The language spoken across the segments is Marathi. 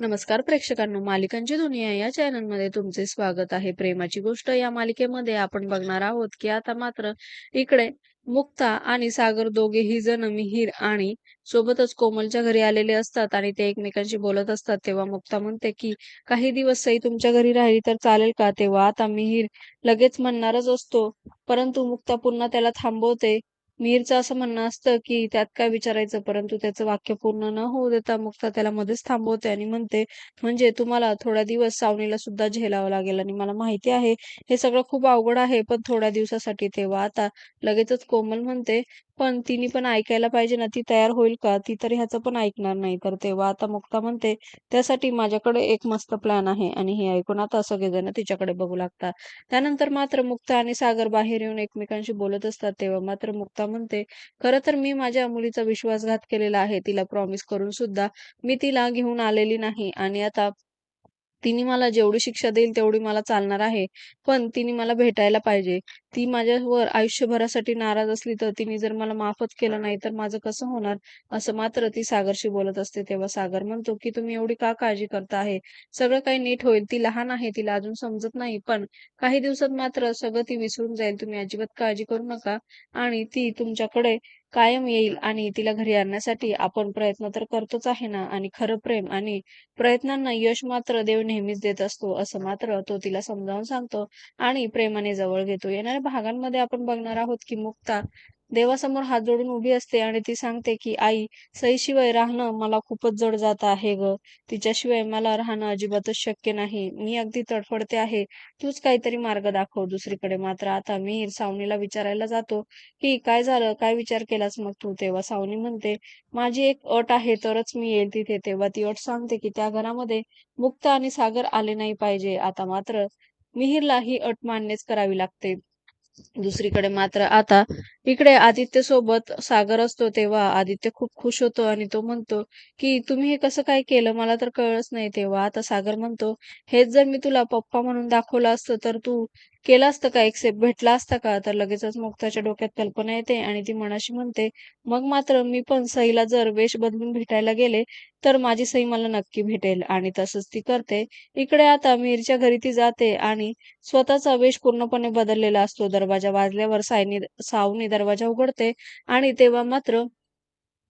नमस्कार प्रेक्षकांनो मालिकांची दुनिया या चॅनलमध्ये तुमचे स्वागत आहे. प्रेमाची गोष्ट या मालिकेमध्ये आपण बघणार आहोत की आता मात्र इकडे मुक्ता आणि सागर दोघेही जण मिहीर आणि सोबतच कोमलच्या घरी आलेले असतात आणि ते एकमेकांशी बोलत असतात. तेव्हा मुक्ता म्हणते की काही दिवस सई तुमच्या घरी राहिली तर चालेल का? तेव्हा आता मिहीर लगेच म्हणणारच असतो. परंतु मुक्ता पुन्हा त्याला थांबवते मीरचं असं म्हणणं असतं की त्यात काय विचारायचं? परंतु त्याचं वाक्य पूर्ण न होऊ देता मुक्ता त्याला मध्येच थांबवते आणि म्हणते म्हणजे तुम्हाला थोड्या दिवस सावनीला सुद्धा झेलावं लागेल आणि मला माहिती आहे हे सगळं खूप अवघड आहे पण थोड्या दिवसासाठी तेव्हा आता लगेचच कोमल म्हणते पण तिने पण ऐकायला पाहिजे ना ती तयार होईल का? ती तर ह्याचं पण ऐकणार नाही. तर तेव्हा आता मुक्ता म्हणते त्यासाठी माझ्याकडे एक मस्त प्लॅन आहे आणि हे ऐकून आता सगळेजण तिच्याकडे बघू लागतात. त्यानंतर मात्र मुक्ता आणि सागर बाहेर येऊन एकमेकांशी बोलत असतात. तेव्हा मात्र मुक्ता म्हणते खरं तर मी माझ्या मुलीचा विश्वासघात केलेला आहे. तिला प्रॉमिस करून सुद्धा मी तिला घेऊन आलेली नाही आणि आता तिने मला जेवढी शिक्षा देईल तेवढी मला चालणार आहे. पण तिने मला भेटायला पाहिजे. ती माझ्यावर आयुष्यभरासाठी नाराज असली तर तिने जर मला माफच केलं नाही तर माझं कसं होणार? असं मात्र ती सागरशी बोलत असते. तेव्हा सागर म्हणतो की तुम्ही एवढी का काळजी करता आहे? सगळं काही नीट होईल. ती लहान आहे. तिला अजून समजत नाही. पण काही दिवसात मात्र सगळं ती विसरून जाईल. तुम्ही अजिबात काळजी करू नका. आणि ती तुमच्याकडे कायम येईल आणि तिला घरी आणण्यासाठी आपण प्रयत्न तर करतोच आहे ना? आणि खरं प्रेम आणि प्रयत्नांना यश मात्र देव नेहमीच देत असतो असं मात्र तो तिला समजावून सांगतो आणि प्रेमाने जवळ घेतो. येणाऱ्या भागांमध्ये आपण बघणार आहोत की मुक्ता देवासमोर हात जोडून उभी असते आणि ती सांगते की आई सईशिवाय राहणं मला खूपच जड जात आहे ग. तिच्याशिवाय मला राहणं अजिबातच शक्य नाही. मी अगदी तडफडते आहे. तूच काहीतरी मार्ग दाखव. दुसरीकडे मात्र आता मी सावनीला विचारायला जातो की काय झालं? काय विचार केलास मग तू? तेव्हा सावनी म्हणते माझी एक अट आहे तरच मी येईल तिथे. तेव्हा ती अट सांगते की त्या घरामध्ये मुक्त आणि सागर आले नाही पाहिजे. आता मात्र मिहीरला ही अट मान्यच करावी लागते. दुसरीकडे मात्र आता इकडे आदित्य सोबत सागर असतो तेव्हा आदित्य खूप खुश होतो आणि तो म्हणतो की तुम्ही हे कसं काय केलं? मला तर कळलंच नाही तेव्हा. आता सागर म्हणतो हेच जर मी तुला पप्पा म्हणून दाखवलं असतं तर तू केला असतं का? एक्सेप्ट भेटला असता का? तर लगेचच मुक्ताच्या डोक्यात कल्पना येते आणि ती मनाशी म्हणते मग मात्र मी पण सईला जर वेश बदलून भेटायला गेले तर माझी सई मला नक्की भेटेल. आणि तसंच ती करते. इकडे आता मीरच्या घरी ती जाते आणि स्वतःचा वेश पूर्णपणे बदललेला असतो. दरवाजा वाजल्यावर सायनी सावनी दरवाजा उघडते आणि तेव्हा मात्र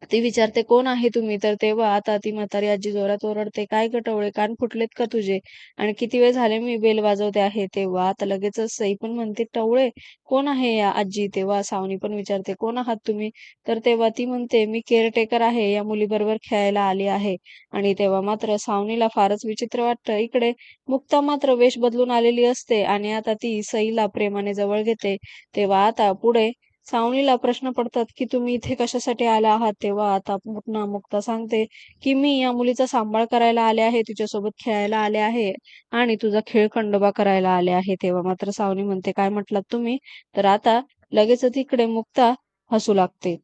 ती विचारते कोण आहे तुम्ही? तर तेव्हा आता ती म्हातारी आजी जोरात ओरडते काय गटवळे कान फुटलेत का तुझे? आणि किती वेळ झाले मी बेल वाजवते आहे? तेव्हा आता लगेचच सई पण म्हणते टवळे कोण आहे या आजी? तेव्हा सावनी पण विचारते कोण आहात तुम्ही? तर तेव्हा ती म्हणते मी केअरटेकर आहे या मुलीबरोबर खेळायला आली आहे. आणि तेव्हा मात्र सावनीला फारच विचित्र वाटतं इकडे मुक्ता मात्र वेश बदलून आलेली असते. आणि आता ती सईला प्रेमाने जवळ घेते. तेव्हा आता पुढे सावनीला प्रश्न पडतात की तुम्ही इथे कशासाठी आला आहात तेव्हा? आता पुन्हा मुक्ता सांगते की मी या मुलीचा सांभाळ करायला आले आहे तिच्यासोबत खेळायला आले आहे आणि तुझा खेळ खंडोबा करायला आले आहे. तेव्हा मात्र सावनी म्हणते काय म्हटलात तुम्ही? तर आता लगेचच इकडे मुक्ता हसू लागते.